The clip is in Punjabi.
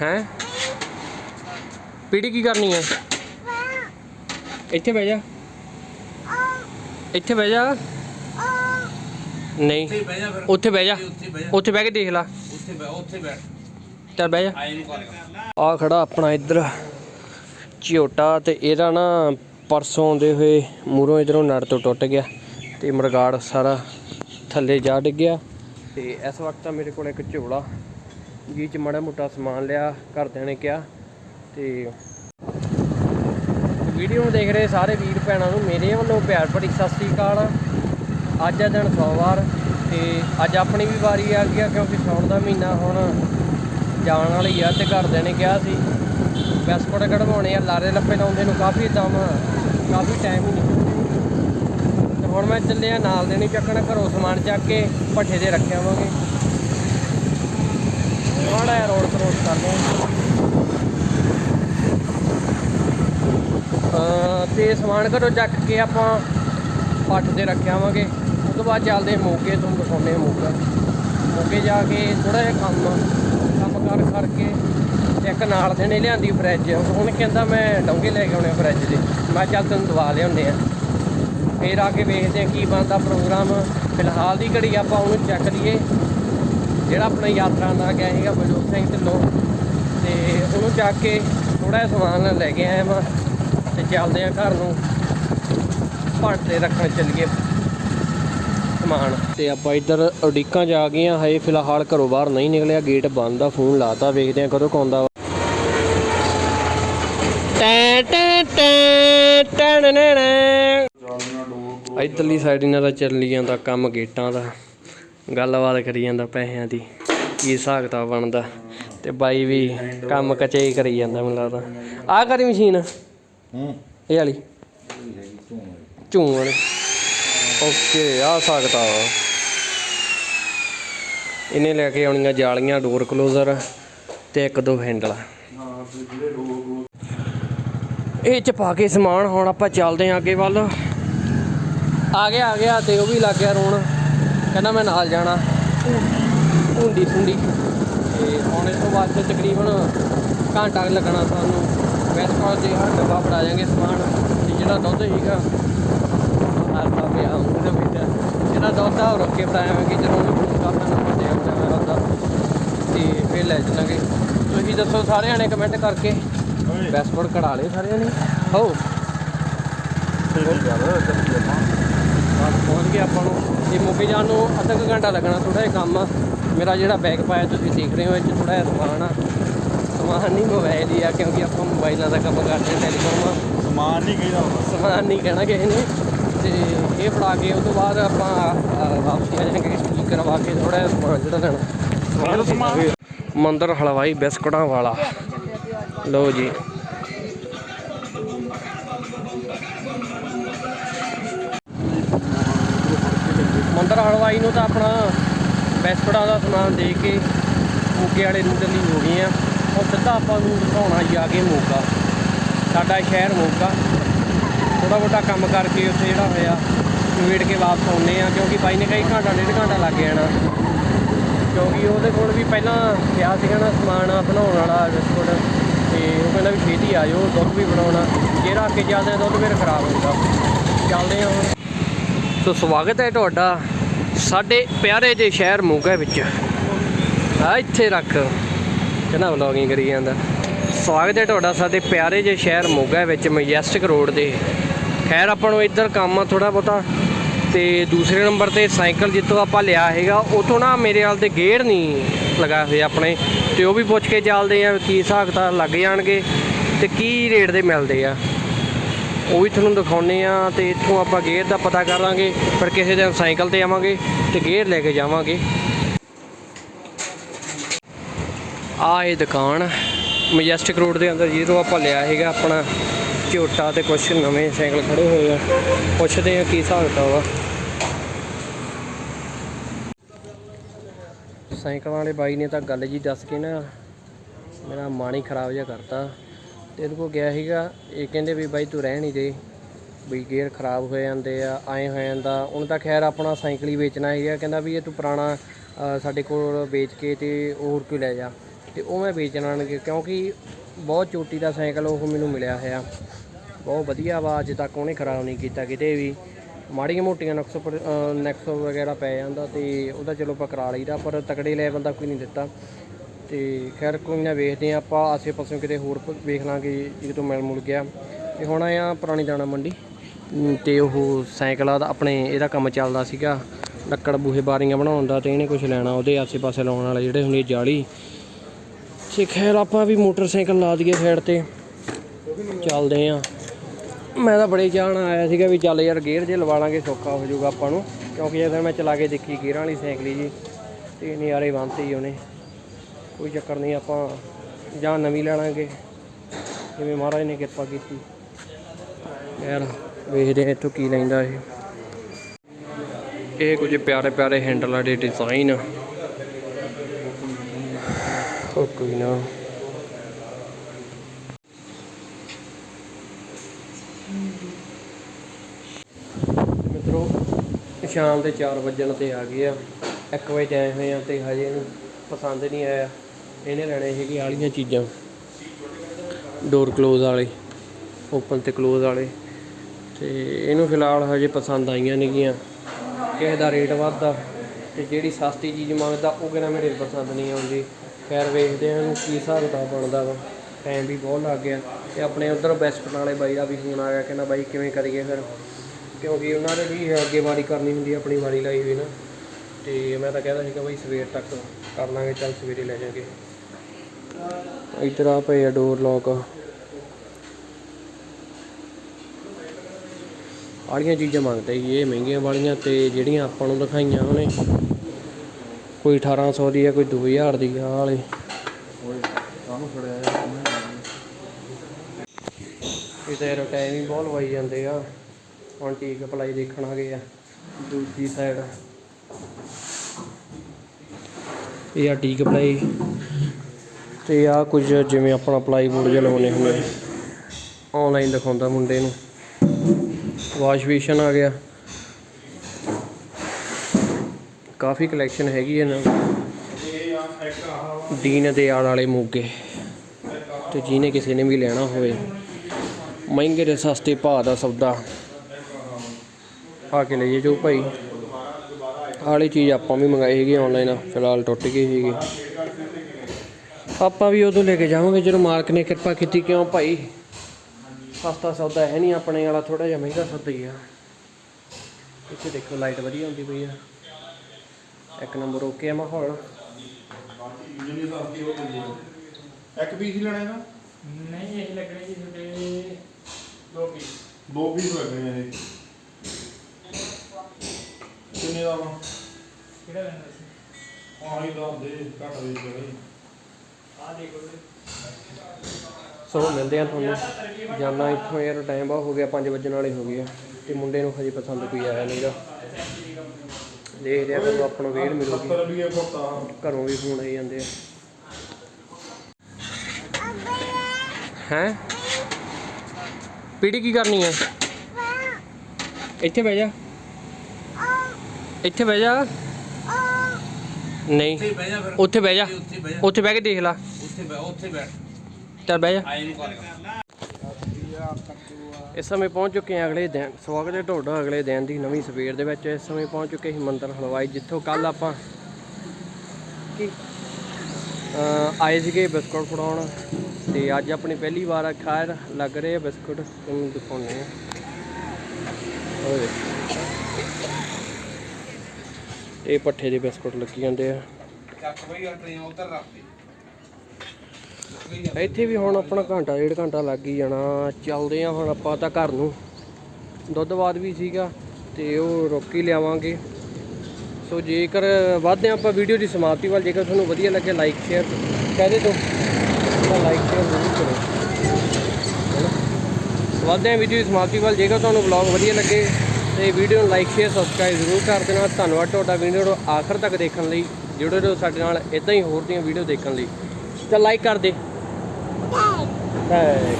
ਹੈ? ਪੀੜੀ ਕੀ ਕਰਨੀ ਹੈ? ਇੱਥੇ ਬਹਿ ਜਾ। ਇੱਥੇ ਬਹਿ ਜਾ। ਨਹੀਂ ਉੱਥੇ ਬਹਿ ਜਾ ਉੱਥੇ ਬਹਿ ਕੇ ਦੇਖ ਲੈ। ਉੱਥੇ ਬਹਿ ਉੱਥੇ ਚੱਲ ਬਹਿ ਜਾ। ਆ ਖੜਾ ਆਪਣਾ ਇੱਧਰ ਝਿਓਟਾ ਤੇ ਇਹਦਾ ਨਾ ਪਰਸੋਂ ਆਉਂਦੇ ਹੋਏ ਮੂਰੋਂ ਇਧਰੋਂ ਨੜ ਤੋਂ ਟੁੱਟ ਗਿਆ ਤੇ ਮਰਗਾੜ ਸਾਰਾ ਥੱਲੇ ਜਾ ਡਿੱਗਿਆ। ਤੇ ਇਸ ਵਕਤ ਤਾਂ ਮੇਰੇ ਕੋਲ ਇੱਕ ਝੋਲਾ ਜੀ ਚ ਮਾੜਾ ਮੋਟਾ ਸਮਾਨ ਲਿਆ, ਘਰਦਿਆਂ ਨੇ ਕਿਹਾ ਤੇ ਵੀਡੀਓ ਨੂੰ ਦੇਖ ਰਹੇ ਸਾਰੇ ਵੀਰ ਭੈਣਾਂ ਨੂੰ, ਮੇਰੇ ਵੱਲੋਂ ਪਿਆਰ ਭਰੀ ਸਤਿ ਸ੍ਰੀ ਅਕਾਲ। ਅੱਜ ਆ ਦਿਨ ਸੋਮਵਾਰ ਤੇ ਅੱਜ ਆਪਣੀ ਵੀ ਵਾਰੀ ਆ ਗਈ ਆ, ਕਿਉਂਕਿ ਸੌਣ ਦਾ ਮਹੀਨਾ ਹੁਣ ਜਾਣ ਵਾਲੀ ਆ ਤੇ ਘਰਦਿਆਂ ਨੇ ਕਿਹਾ ਸੀ, ਬਿਸਕੁਟ ਕਢਵਾਉਣੇ ਆ, ਲਾਰੇ ਲੱਪੇ ਲਾਉਂਦੇ ਨੂੰ ਕਾਫੀ ਦਮ, ਕਾਫੀ ਟਾਈਮ ਹੀ ਨਹੀਂ। ਤੇ ਹੁਣ ਮੈਂ ਚੱਲਿਆ, ਨਾਲ ਦੇ ਨਹੀਂ ਚੱਕਣ ਘਰੋਂ ਸਮਾਨ ਚੱਕ ਕੇ, ਭੱਠੇ 'ਤੇ ਰੱਖਿਆਵਾਂਗੇ ਮਾੜਾ ਜਿਹਾ ਰੋਡ ਕਰੋਸ ਕਰਦੇ ਹਾਂ ਤੇ ਸਮਾਨ ਘਰੋਂ ਚੱਕ ਕੇ ਆਪਾਂ ਪੱਠ ਤੇ ਰੱਖਿਆ ਆਵਾਂਗੇ ਉਸ ਤੋਂ ਬਾਅਦ ਚੱਲਦੇ ਮੋਗੇ ਤੋਂ ਦਿਖਾਉਂਦੇ ਹਾਂ ਮੋਗਾ। ਮੋਗੇ ਜਾ ਕੇ ਥੋੜਾ ਜਿਹਾ ਕੰਮ ਕੰਮ ਕਾਰ ਕਰਕੇ ਤੇ ਇੱਕ ਨਾਲ ਦੇ ਨੇ ਲਿਆਂਦੀ ਫਰਿੱਜ ਹੁਣ ਕਹਿੰਦਾ ਮੈਂ ਡੌਂਗੇ ਲੈ ਕੇ ਆਉਣੇ ਫਰਿੱਜ ਦੇ। ਮੈਂ ਚੱਲ ਤੈਨੂੰ ਦਵਾ ਲਿਆਉਂਦੇ ਆ। ਫੇਰ ਆ ਕੇ ਵੇਖਦੇ ਆ ਕੀ ਬਣਦਾ ਪ੍ਰੋਗਰਾਮ ਫਿਲਹਾਲ ਦੀ ਘੜੀ ਆਪਾਂ ਉਹਨੂੰ ਚੱਕ ਲਈਏ ਜਿਹੜਾ ਆਪਣਾ ਯਾਤਰਾ ਦਾ ਗਿਆ ਸੀਗਾ ਬਲਜੋਤ ਸਿੰਘ ਢਿੱਲੋਂ, ਤੇ ਉਹਨੂੰ ਚੱਕ ਕੇ ਥੋੜਾ ਜਿਹਾ ਸਮਾਨ ਲੈ ਕੇ ਆਇਆ ਮੈਂ ਤੇ ਚੱਲਦੇ ਆ ਘਰ ਨੂੰ, ਭੰਡ ਤੇ ਰੱਖਣ ਚੱਲੀਏ ਸਮਾਨ। ਤੇ ਆਪਾਂ ਇੱਧਰ ਉਡੀਕਾਂ ਜਾ ਗਈਆਂ ਹਜੇ ਫਿਲਹਾਲ ਘਰੋਂ ਬਾਹਰ ਨਹੀਂ ਨਿਕਲਿਆ ਗੇਟ ਬੰਦ ਆ ਫੋਨ ਲਾਤਾ ਵੇਖਦੇ ਆ ਕਦੋਂ ਕੌਂਦਾ ਵਾ। ਟੈ ਟੈ ਟੈ ਟੈ, ਨੈ ਨੈ ਇਧਰਲੀ ਸਾਈਡ ਇਹਨਾਂ ਦਾ ਚੱਲੀ ਜਾਂਦਾ ਕੰਮ ਗੇਟਾਂ ਦਾ। ਗੱਲਬਾਤ ਕਰੀ ਜਾਂਦਾ ਪੈਸਿਆਂ ਦੀ ਕੀ ਹਿਸਾਬ ਕਿਤਾਬ ਬਣਦਾ ਤੇ ਬਾਈ ਵੀ ਕੰਮ ਕਚੇ ਕਰੀ ਜਾਂਦਾ ਮੈਨੂੰ ਲੱਗਦਾ। ਆਹ ਕਰੀ ਮਸ਼ੀਨ? ਹੂੰ। ਇਹ ਵਾਲੀ? ਝੂਮ ਵਾਲੀ। ਓਕੇ ਆ ਸਕਦਾ ਵਾ ਇਹਨੇ ਲੈ ਕੇ ਆਉਣੀਆਂ ਜਾਲੀਆਂ ਡੋਰ ਕਲੋਜ਼ਰ ਤੇ ਇੱਕ ਦੋ ਹੈਂਡਲ ਇਹ ਚ ਪਾ ਕੇ ਸਮਾਨ ਹੁਣ ਆਪਾਂ ਚੱਲਦੇ ਆਂ ਅੱਗੇ ਵੱਲ। ਆ ਗਿਆ ਆ ਗਿਆ ਤੇ ਉਹ ਵੀ ਲੱਗ ਗਿਆ ਰੋਣ। ਕਹਿੰਦਾ ਮੈਂ ਨਾਲ ਜਾਣਾ। ਹੁੰਡੀ ਸੁੰਡੀ ਤੇ ਹੁਣ ਇਸ ਤੋਂ ਬਾਅਦ ਤੇ ਤਕਰੀਬਨ ਘੰਟਾ ਕੁ ਲੱਗਣਾ ਸਾਨੂੰ। ਵੈਸਟ ਕਾਲਜ ਦੇ ਹਰ ਡੱਬਾ ਫੜਾ ਜਾਾਂਗੇ ਸਮਾਨ ਤੇ ਜਿਹੜਾ ਦੁੱਧ ਸੀਗਾ ਆਸਤਾ ਪਿਆ ਉਹਦੇ ਵਿੱਚ ਜਿਹੜਾ ਦੁੱਧ ਆ ਉਹ ਰੱਖ ਕੇ ਫੜਾਵਾਂਗੇ ਜਦੋਂ ਉਹਨੂੰ ਫੋਨ ਕਰਦਾ ਨੰਬਰ ਦੇ ਆਉਂਦਾ ਮੇਰਾ ਉਹਦਾ ਤੇ ਫਿਰ ਲੈ ਚੱਲਾਂਗੇ। ਤੁਸੀਂ ਦੱਸੋ ਸਾਰਿਆਂ ਨੇ ਕਮੈਂਟ ਕਰਕੇ। ਬੈਸਪੋਰਟ ਕਢਾ ਲਏ ਸਾਰਿਆਂ ਨੇ। ਹੋ। ਬਸ ਪਹੁੰਚ ਗਏ ਆਪਾਂ ਨੂੰ। ਇਹ ਮੋਗੇ ਜਾਣ ਨੂੰ ਅੱਧਾ ਕੁ ਘੰਟਾ ਲੱਗਣਾ ਥੋੜਾ ਜਿਹਾ ਕੰਮ ਆ। ਮੇਰਾ ਜਿਹੜਾ ਬੈਗ ਪਾਇਆ ਤੁਸੀਂ ਦੇਖ ਰਹੇ ਹੋ ਇਹ 'ਚ ਥੋੜਾ ਜਿਹਾ ਸਮਾਨ ਆ। ਸਮਾਨ ਨਹੀਂ ਮੋਬਾਈਲ ਹੀ ਆ ਕਿਉਂਕਿ ਆਪਾਂ ਮੋਬਾਈਲਾਂ ਦਾ ਕੰਮ ਕਰਦੇ ਹਾਂ ਟੈਲੀਕਾਮ ਆ। ਸਮਾਨ ਨਹੀਂ ਕਹੀਦਾ ਹੁੰਦਾ ਸਮਾਨ ਨਹੀਂ ਕਹਿਣਾ ਕਿਸੇ ਨੇ। ਤੇ ਇਹ ਫੜਾ ਕੇ ਉਸ ਤੋਂ ਬਾਅਦ ਆਪਾਂ ਅ, ਵਾਪਸੀ ਆ ਜਾਵਾਂਗੇ ਠੀਕ ਕਰਵਾ ਕੇ ਥੋੜਾ ਜਿਹਾ ਸਮਾਨ ਜਿਹੜਾ ਲੈਣਾ। ਸਮਾਨ? ਮੰਦਰ ਹਲਵਾਈ ਬਿਸਕੁਟਾਂ ਵਾਲਾ। ਲਓ ਜੀ। ਹਲਵਾਈ ਨੂੰ ਤਾਂ ਆਪਣਾ ਬਿਸਕੁਟਾਂ ਦਾ ਸਮਾਨ ਦੇ ਕੇ ਮੋਗੇ ਵਾਲੇ ਨੂੰ ਚੱਲੀ ਹੋ ਗਏ ਆ। ਉਹ ਸਿੱਧਾ ਆਪਾਂ ਨੂੰ ਦਿਖਾਉਣਾ ਜਾ ਕੇ ਮੋਗਾ। ਸਾਡਾ ਸ਼ਹਿਰ ਮੋਗਾ। ਥੋੜਾ ਬਹੁਤਾ ਕੰਮ ਕਰਕੇ ਉੱਥੇ ਜਿਹੜਾ ਹੋਇਆ ਵੇਟ ਕੇ ਵਾਪਸ ਆਉਂਦੇ ਆ, ਕਿਉਂਕਿ ਬਾਈ ਨੇ ਕਈ ਘੰਟਾ, ਡੇਢ ਘੰਟਾ ਲੱਗ ਜਾਣਾ। ਕਿਉਂਕਿ ਉਹਦੇ ਕੋਲ ਵੀ ਪਹਿਲਾਂ ਕਿਹਾ ਸੀਗਾ ਨਾ, ਸਮਾਨ ਬਣਾਉਣ ਵਾਲਾ ਬਿਸਕੁਟ ਤੇ ਉਹ ਕਹਿੰਦਾ ਵੀ ਛੇਤੀ ਆ ਜਾਓ, ਦੁੱਧ ਵੀ ਬਣਾਉਣਾ। ਜੇ ਰੱਖ ਕੇ ਚੱਲਦੇ ਦੁੱਧ ਫਿਰ ਖਰਾਬ ਹੁੰਦਾ। ਚੱਲਦੇ ਆ ਹੁਣ। ਸੋ ਸਵਾਗਤ ਹੈ ਤੁਹਾਡਾ ਸਾਡੇ ਪਿਆਰੇ ਜਿਹੇ ਸ਼ਹਿਰ ਮੋਗਾ ਵਿੱਚ। ਆ ਇੱਥੇ ਰੱਖ। ਕਹਿੰਦਾ ਵਲੌਗਿੰਗ ਕਰੀ ਜਾਂਦਾ। ਸਵਾਗਤ ਹੈ ਤੁਹਾਡਾ ਸਾਡੇ ਪਿਆਰੇ ਜਿਹੇ ਸ਼ਹਿਰ ਮੋਗਾ ਵਿੱਚ ਮੈਜੈਸਟਿਕ ਰੋਡ ਦੇ। ਖੈਰ, ਆਪਾਂ ਨੂੰ ਇੱਧਰ ਕੰਮ ਆ ਥੋੜਾ ਬਹੁਤਾ। ਤੇ ਦੂਸਰੇ ਨੰਬਰ ਤੇ ਸਾਈਕਲ ਜਿੱਥੋਂ ਆਪਾਂ ਲਿਆ ਹੈਗਾ ਉਥੋਂ ਨਾ ਮੇਰੇ ਹਾਲ ਤੇ ਗੇਅਰ ਨਹੀਂ ਲਗਾ ਹੋਏ ਆਪਣੇ। ਤੇ ਉਹ ਵੀ ਪੁੱਛ ਕੇ ਚੱਲਦੇ ਆ, ਕੀ ਹਿਸਾਬ ਕਿਤਾਬ ਲੱਗ ਜਾਣਗੇ ਤੇ ਕੀ ਰੇਟ ਦੇ ਮਿਲਦੇ ਆ। ਉਹ ਵੀ ਤੁਹਾਨੂੰ ਦਿਖਾਉਨੇ ਆ ਤੇ ਇੱਥੋਂ ਆਪਾਂ ਗੇਅਰ ਦਾ ਪਤਾ ਕਰਾਂਗੇ ਫਿਰ ਕਿਸੇ ਦਿਨ ਸਾਈਕਲ ਤੇ ਆਵਾਂਗੇ ਤੇ ਗੇਅਰ ਲੈ ਕੇ ਜਾਵਾਂਗੇ। ਆ ਇਹ ਦੁਕਾਨ ਮੈਜੈਸਟਿਕ ਰੋਡ ਦੇ ਅੰਦਰ ਜਿਹਦੋਂ ਆਪਾਂ ਲਿਆ ਹੈਗਾ ਆਪਣਾ ਝੋਟਾ ਤੇ ਕੁਝ ਨਵੇਂ ਸਾਈਕਲ ਖੜੇ ਹੋਏ ਆ। ਪੁੱਛਦੇ ਆ ਕੀ ਹਿਸਾਬ ਕਿਤਾਬ ਆ। ਸਾਈਕਲ ਵਾਲੇ ਬਾਈ ਨੇ ਤਾਂ ਗੱਲ ਜੀ ਦੱਸ ਕੇ ਨਾ ਮੇਰਾ ਮਨ ਹੀ ਖਰਾਬ ਜਿਹਾ ਕਰਤਾ। ਤੇ ਇਹਦੇ ਕੋਲ ਗਿਆ ਸੀਗਾ, ਇਹ ਕਹਿੰਦੇ ਵੀ ਬਾਈ ਤੂੰ ਰਹਿ ਨਹੀਂ ਦੇ, ਵੀ ਗੇਅਰ ਖਰਾਬ ਹੋ ਜਾਂਦੇ ਆ, ਐਂ ਹੋ ਜਾਂਦਾ। ਉਹਨੂੰ ਤਾਂ ਖੈਰ ਆਪਣਾ ਸਾਈਕਲ ਹੀ ਵੇਚਣਾ ਹੈਗਾ ਕਹਿੰਦਾ ਵੀ ਇਹ ਤੂੰ ਪੁਰਾਣਾ ਸਾਡੇ ਕੋਲ ਵੇਚ ਕੇ ਤੇ ਹੋਰ ਕਿਉਂ ਲੈ ਜਾ। ਤੇ ਉਹ ਮੈਂ ਵੇਚਣਾ ਕਿਉਂਕਿ ਬਹੁਤ ਚੋਟੀ ਦਾ ਸਾਈਕਲ ਉਹ ਮੈਨੂੰ ਮਿਲਿਆ ਹੋਇਆ। ਬਹੁਤ ਵਧੀਆ ਵਾ, ਅੱਜ ਤੱਕ ਉਹਨੇ ਖਰਾਬ ਨਹੀਂ ਕੀਤਾ ਕਿਤੇ ਵੀ। ਮਾੜੀਆਂ ਮੋਟੀਆਂ ਨਕਸ ਪਰ ਵਗੈਰਾ ਪੈ ਜਾਂਦਾ ਤੇ ਉਹਦਾ ਚਲੋ ਆਪਾਂ ਕਰਾ ਲਈਦਾ, ਪਰ ਤਕੜੇ ਲੈਵਲ ਦਾ ਕੋਈ ਨਹੀਂ ਦਿੱਤਾ। ਤੇ ਖੈਰ ਕੋਈ ਨਾ ਵੇਖਦੇ ਆ ਆਪਾਂ ਆਸੇ ਪਾਸੇ ਕਿਤੇ ਹੋਰ ਵੇਖ ਲਾਂਗੇ ਜਿਹਦੇ ਤੋਂ ਮਿਲ ਮੁਲ ਗਿਆ। ਤੇ ਹੁਣ ਆ ਪੁਰਾਣੀ ਦਾਣਾ ਮੰਡੀ। ਅਮ ਤੇ ਉਹ ਸਾਈਕਲਾਂ ਦਾ ਆਪਣੇ ਇਹਦਾ ਕੰਮ ਚੱਲਦਾ ਸੀਗਾ। ਲੱਕੜ ਬੂਹੇ ਬਾਰੀਆਂ ਬਣਾਉਣ ਦਾ ਤੇ ਇਹਨੇ ਕੁਝ ਲੈਣਾ, ਉਹਦੇ ਆਸੇ ਪਾਸੇ ਲਾਉਣ ਵਾਲੇ ਜਿਹੜੇ ਹੁੰਦੇ ਜਾਲੀ। ਤੇ ਖੈਰ ਆਪਾਂ ਵੀ ਮੋਟਰਸਾਈਕਲ ਲਾ ਦਈਏ ਸਾਈਡ ਤੇ। ਚੱਲਦੇ ਆ ਮੈਂ ਤਾਂ ਬੜੇ ਜਾਣ ਆਇਆ ਸੀਗਾ ਵੀ ਚੱਲ ਯਾਰ ਗੇਅਰ ਜੇ ਲਵਾ ਲਾਂਗੇ, ਸੌਖਾ ਹੋ ਜਾਊਗਾ ਆਪਾਂ ਨੂੰ। ਕਿਉਂਕਿ ਜਦੋਂ ਮੈਂ ਚਲਾ ਕੇ ਦੇਖੀ ਗੇਅਰਾਂ ਵਾਲੀ ਸਾਈਕਲ ਜੀ, ਤੇ ਨਜ਼ਾਰੇ ਬੰਨਤੇ ਹੀ ਉਹਨੇ। ਕੋਈ ਚੱਕਰ ਨਹੀਂ, ਆਪਾਂ ਜਾਂ ਨਵੀਂ ਲੈ ਲਾਂਗੇ। ਜਿਵੇਂ ਮਹਾਰਾਜ ਨੇ ਕਿਰਪਾ ਕੀਤੀ। ਯਾਰ ਵੇਖਦੇ ਆ ਇੱਥੋਂ ਕੀ ਲੈਂਦਾ ਇਹ। ਇਹ ਕੁਝ ਪਿਆਰੇ ਪਿਆਰੇ ਹੈਂਡਲਾਂ ਦੇ ਡਿਜ਼ਾਈਨ ਉਹ ਕੋਈ ਨਾ। ਮਿੱਤਰੋ, ਸ਼ਾਮ ਦੇ 4 ਵਜਣ ਤੇ ਆ ਗਏ ਆ। 1 ਵਜੇ ਆਏ ਹੋਏ ਆ ਤੇ ਹਜੇ ਇਹਨੂੰ ਪਸੰਦ ਨਹੀਂ ਆਇਆ। ਇਹਨੇ ਲੈਣੇ ਸੀਗੇ ਆਲੀਆਂ ਚੀਜ਼ਾਂ। ਡੋਰ ਕਲੋਜ਼ ਵਾਲੇ ਓਪਨ ਤੇ ਕਲੋਜ਼ ਵਾਲੇ। ਤੇ ਇਹਨੂੰ ਫਿਲਹਾਲ ਹਜੇ ਪਸੰਦ ਆਈਆਂ ਨੇਗੀਆਂ। ਕਿਸੇ ਦਾ ਰੇਟ ਵੱਧਦਾ ਤੇ ਜਿਹੜੀ ਸਸਤੀ ਚੀਜ਼ ਮੰਗਦਾ, ਉਹ ਕਹਿੰਦਾ ਮੇਰੇ ਪਸੰਦ ਨਹੀਂ ਆਉਂਦੀ। ਖੈਰ ਵੇਖਦੇ ਹਾਂ ਇਹਨੂੰ ਕੀ ਹਿਸਾਬ ਕਿਤਾਬ ਬਣਦਾ ਵਾ। ਟਾਈਮ ਵੀ ਬਹੁਤ ਲੱਗ ਗਿਆ। ਤੇ ਆਪਣੇ ਉਧਰ ਬੈਸਟ ਵਾਲੇ ਬਾਈ ਦਾ ਵੀ ਫੋਨ ਆ ਗਿਆ ਕਹਿੰਦਾ, ਬਾਈ, ਕਿਵੇਂ ਕਰੀਏ ਫਿਰ? ਕਿਉਂਕਿ ਉਹਨਾਂ ਦੇ ਵੀ ਅੱਗੇ ਵਾਰੀ ਕਰਨੀ ਹੁੰਦੀ ਆਪਣੀ ਵਾਰੀ ਲਾਈ ਹੋਈ ਨਾ। ਤੇ ਮੈਂ ਤਾਂ ਕਹਿੰਦਾ ਸੀਗਾ, ਬਾਈ, ਸਵੇਰ ਤੱਕ ਕਰ ਲਾਂਗੇ, ਚੱਲ ਸਵੇਰੇ ਲੈ ਜਾਾਂਗੇ। ਇੱਧਰ ਆ ਪਏ ਆ ਡੋਰ ਲੋਕ ਆਲੀਆਂ ਚੀਜ਼ਾਂ ਮੰਗਦੇ ਸੀ ਇਹ ਮਹਿੰਗੀਆਂ ਵਾਲੀਆਂ ਤੇ ਜਿਹੜੀਆਂ ਆਪਾਂ ਨੂੰ ਦਿਖਾਈਆਂ ਉਹਨੇ। ਕੋਈ 1800 ਦੀ ਆ, ਕੋਈ 2000 ਦੀ ਆ ਵਾਲੇ। ਇਹ ਤਾਂ ਯਾਰ ਟਾਈਮ ਹੀ ਬਹੁਤ ਵਾਈ ਜਾਂਦੇ ਆ। ਹੁਣ ਟੀਕ ਅਪਲਾਈ ਦੇਖਣ ਆ ਗਏ ਆ। ਦੂਜੀ ਸਾਈਡ ਇਹ ਆ ਟੀਕ ਅਪਲਾਈ ਅਤੇ ਆਹ ਕੁਝ ਜਿਵੇਂ ਆਪਣਾ ਅਪਲਾਈ ਬੋਰਡ ਜਿਹਾ ਲਾਉਣੇ ਹੁੰਦੇ ਔਨਲਾਈਨ ਦਿਖਾਉਂਦਾ ਮੁੰਡੇ ਨੂੰ। ਵਾਸ਼ ਬੇਸ਼ਨ ਆ ਗਿਆ। ਕਾਫੀ ਕਲੈਕਸ਼ਨ ਹੈਗੀ ਇਹਨਾਂ ਦੀਨ ਦੇ ਆਲ ਵਾਲੇ ਮੋਗੇ। ਤੇ ਜਿਹਨੇ ਕਿਸੇ ਨੇ ਵੀ ਲੈਣਾ ਹੋਵੇ। ਮਹਿੰਗੇ ਦੇ ਸਸਤੇ ਭਾਅ ਦਾ ਸੌਦਾ। ਆ ਕੇ ਲਈਏ ਜੋ ਭਾਈ। ਆਲੀ ਚੀਜ਼ ਆਪਾਂ ਵੀ ਮੰਗਾਈ ਹੈਗੀ ਆਨਲਾਈਨ ਫਿਲਹਾਲ ਟੁੱਟ ਗਈ ਸੀਗੀ। ਆਪਾਂ ਵੀ ਉਦੋਂ ਲੈ ਕੇ ਜਾਵਾਂਗੇ ਜਦੋਂ ਮਾਲਕ ਨੇ ਕਿਰਪਾ ਕੀਤੀ ਕਿਉਂ ਭਾਈ? ਸਸਤਾ ਸੌਦਾ ਹੈ ਨਹੀਂ ਆਪਣੇ ਵਾਲਾ ਥੋੜਾ ਜਿਹਾ ਮਹਿੰਗਾ ਸੌਦਾ ਹੀ ਆ। ਇੱਥੇ ਦੇਖੋ ਲਾਈਟ ਵਧੀਆ ਹੁੰਦੀ ਪਈ ਆ। ਇੱਕ ਨੰਬਰ ਓਕੇ ਆ ਮਾਹੌਲ। ਇੱਕ ਪੀਸ ਹੀ ਲੈਣਾ ਇਹਦਾ? ਨਹੀਂ ਇਹ ਲੱਗਣੇ ਜੀ ਤੁਹਾਡੇ ਦੋ ਪੀਸ ਦੋ ਪੀਸ ਲੱਗਣੇ ਆ ਇਹ। ਕਿੰਨੇ ਦਾ ਵਾ? ਕਿਹੜਾ ਲੈਣਾ ਸੀ ਹਾਂ ਹੀ ਦੱਸ ਦੇ ਘੱਟ ਦੇ ਜਿਹੜੇ। ਸੋ ਮਿਲਦੇ ਆ ਤੁਹਾਨੂੰ। ਜਾਣਾ ਇੱਥੋਂ ਯਾਰ ਟਾਈਮ ਬਹੁਤ ਹੋ ਗਿਆ 5 ਵਜਣ ਵਾਲੇ ਹੋ ਗਏ ਆ ਤੇ ਮੁੰਡੇ ਨੂੰ ਹਜੇ ਪਸੰਦ ਕੋਈ ਆਇਆ ਨਹੀਂਗਾ ਦੇਖਦੇ ਆ ਕਦੋਂ ਆਪਾਂ ਨੂੰ ਮਿਲੂਗੀ। ਘਰੋਂ ਵੀ ਫੋਨ ਆਈ ਜਾਂਦੇ ਆ। ਹੈ? ਪੀੜੀ ਕੀ ਕਰਨੀ ਹੈ? ਇੱਥੇ ਬਹਿ ਜਾ। ਇੱਥੇ ਬਹਿ ਜਾ। ਨਹੀਂ। ਬਹਿ ਜਾ ਫਿਰ। ਉੱਥੇ ਬਹਿ ਜਾ। ਉੱਥੇ ਬਹਿ ਜਾ। ਉੱਥੇ ਬਹਿ ਕੇ ਦੇਖ ਲੈ। ਉੱਥੇ ਬਹਿ ਉੱਥੇ ਬੈਠ ਚੱਲ ਬਹਿ ਜਾ। ਆਏ ਨੂੰ ਕਰ। ਇਸ ਸਮੇਂ ਪਹੁੰਚ ਚੁੱਕੇ ਹਾਂ ਅਗਲੇ ਦਿਨ ਸਵਾਗਤ ਹੈ ਤੁਹਾਡਾ ਅਗਲੇ ਦਿਨ ਦੀ ਨਵੀਂ ਸਵੇਰ ਦੇ ਵਿੱਚ। ਇਸ ਸਮੇਂ ਪਹੁੰਚ ਚੁੱਕੇ ਸੀ ਮੰਦਰ ਹਲਵਾਈ ਜਿੱਥੋਂ ਕੱਲ ਆਪਾਂ ਕੀ? ਅਹ ਆਏ ਸੀਗੇ ਬਿਸਕੁਟ ਫੜਾਉਣ ਤੇ ਅੱਜ ਆਪਣੀ ਪਹਿਲੀ ਵਾਰ ਖਾਇਰ ਲੱਗ ਰਹੇ ਆ ਬਿਸਕੁਟ ਤੁਹਾਨੂੰ ਦਿਖਾਉਂਦੇ ਆ ਓਏ ਇਹ ਪੱਠੇ ਦੇ ਬਿਸਕੁਟ ਲੱਗੀ ਜਾਂਦੇ ਆ। ਇੱਥੇ ਵੀ ਹੁਣ ਆਪਣਾ ਘੰਟਾ, ਡੇਢ ਘੰਟਾ ਲੱਗ ਹੀ ਜਾਣਾ। ਚੱਲਦੇ ਆ ਹੁਣ ਆਪਾਂ ਤਾਂ ਘਰ ਨੂੰ। ਦੁੱਧ ਬਾਦ ਵੀ ਸੀਗਾ ਤੇ ਉਹ ਰੋਕ ਹੀ ਲਿਆਵਾਂਗੇ। ਸੋ ਜੇਕਰ ਵੱਧਦੇ ਹਾਂ ਆਪਾਂ ਵੀਡੀਓ ਦੀ ਸਮਾਪਤੀ ਵੱਲ ਜੇਕਰ ਤੁਹਾਨੂੰ ਵਧੀਆ ਲੱਗੇ ਲਾਈਕ ਸ਼ੇਅਰ ਕਹਦੇ ਤੋਂ ਤਾਂ ਲਾਈਕ ਸ਼ੇਅਰ ਜ਼ਰੂਰ ਕਰੋ। ਹੈਨਾ? ਸੋ ਵੱਧਦੇ ਹਾਂ ਵੀਡੀਓ ਦੀ ਸਮਾਪਤੀ ਵੱਲ ਜੇਕਰ ਤੁਹਾਨੂੰ ਵਲੌਗ ਵਧੀਆ ਲੱਗੇ ਤੇ ਵੀਡੀਓ ਨੂੰ ਲਾਈਕ ਸ਼ੇਅਰ ਸਬਸਕ੍ਰਾਈਬ ਜ਼ਰੂਰ ਕਰ ਦੇਣਾ। ਧੰਨਵਾਦ ਤੁਹਾਡਾ ਵੀਡੀਓ ਨੂੰ ਆਖਰ ਤੱਕ ਦੇਖਣ ਲਈ। ਜੁੜੇ ਰਹੋ ਸਾਡੇ ਨਾਲ ਇਦਾਂ ਹੀ ਹੋਰ ਦੀਆਂ ਵੀਡੀਓ ਦੇਖਣ ਲਈ। ਤਾਂ ਲਾਈਕ ਕਰ ਦੇ। ਬਾਏ